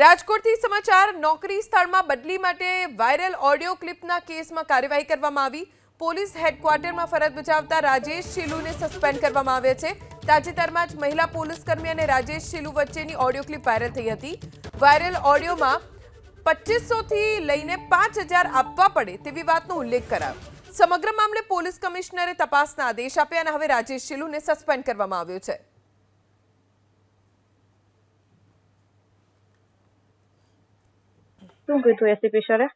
રાજકોટથી સમાચાર, નોકરી સ્થળમાં બદલી માટે વાયરલ ઓડિયો ક્લિપના કેસમાં કાર્યવાહી કરવામાં આવી. પોલીસ હેડક્વાર્ટરમાં ફરજ બજાવતા રાજેશ શીલુને સસ્પેન્ડ કરવામાં આવ્યા છે. તાજેતરમાં જ મહિલા પોલીસકર્મી અને રાજેશ શીલુ વચ્ચેની ઓડિયો ક્લિપ વાયરલ થઈ હતી. વાયરલ ઓડિયોમાં પચીસોથી લઈને પાંચ હજાર આપવા પડે તેવી વાતનો ઉલ્લેખ કરાયો. સમગ્ર મામલે પોલીસ કમિશનરે તપાસના આદેશ આપ્યા અને હવે રાજેશ શિલુને સસ્પેન્ડ કરવામાં આવ્યો છે. શું કીધું એસીપી સરે?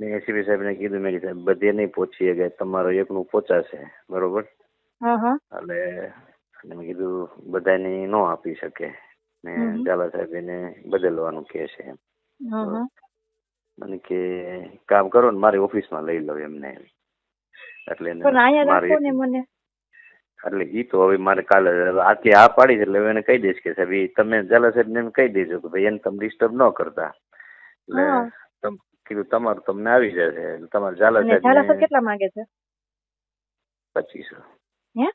મેં એસીપી સાહેબને કીધું મેં કીધું સાહેબ બધે નહીં પહોંચી કે તમારો એકનું પહોંચાશે બરોબર? એટલે મેં કીધું બધાને ન આપી શકે. ને ઝાલા સાહેબ એને બદલવાનું કે છે એમ. મને કે કામ કરો ને મારી ઓફિસમાં લઈ લો એમને એટલે મારી- ને એટલે ઈ તો હવે મારે કાલે આટલી આ પાડી છે એટલે હવે એને કહી દઈશ કે સાહેબ તમે ઝાલા સાહેબને એમ કહી દેજો કે ભાઈ એને તમે ડિસ્ટર્બ ન કરતા. એટલે કીધું તમારું તમને આવી જશે તમારે ઝાલા સાહેબ ઝાલા સાહેબ કેટલા માંગે છે? પચીસો. હે?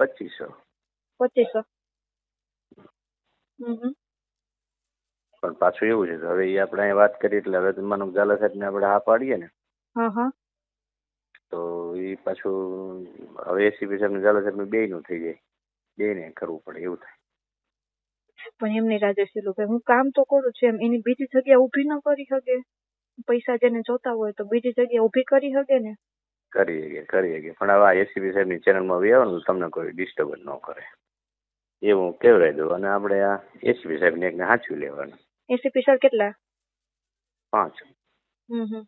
પચીસો. પચીસો. પણ પાછું એવું છે હવે એ આપણે અહીંયા વાત કરી એટલે હવે માનો ઝાલા સાહેબ ને આપણે હા પાડીએ ને. તો એ પાછું હવે એસીપી સાહેબ ને ઝાલા સાહેબ બે નું થઈ જાય. બે ને કરવું પડે એવું થાય. પણ એમની રાજેશ લોકો. હું કામ તો કરું છું એમ. એની બીજી જગ્યા ઊભી ન કરી શકે પૈસા જેને જોતા હોય તો બીજી જગ્યા ઊભી કરી શકે ને? કરી શકે કરી શકીએ પણ હવે આ એસીપી સાહેબની ચેનલમાં આવી આવો તમને કોઈ ડિસ્ટર્બ ન કરે. એ હું કેવડાવી દઉં અને આપણે આ એસીપી સાહેબને એકને સાચવી લેવાનું. એસીપી સર કેટલા? પાંચ. હમ હમ.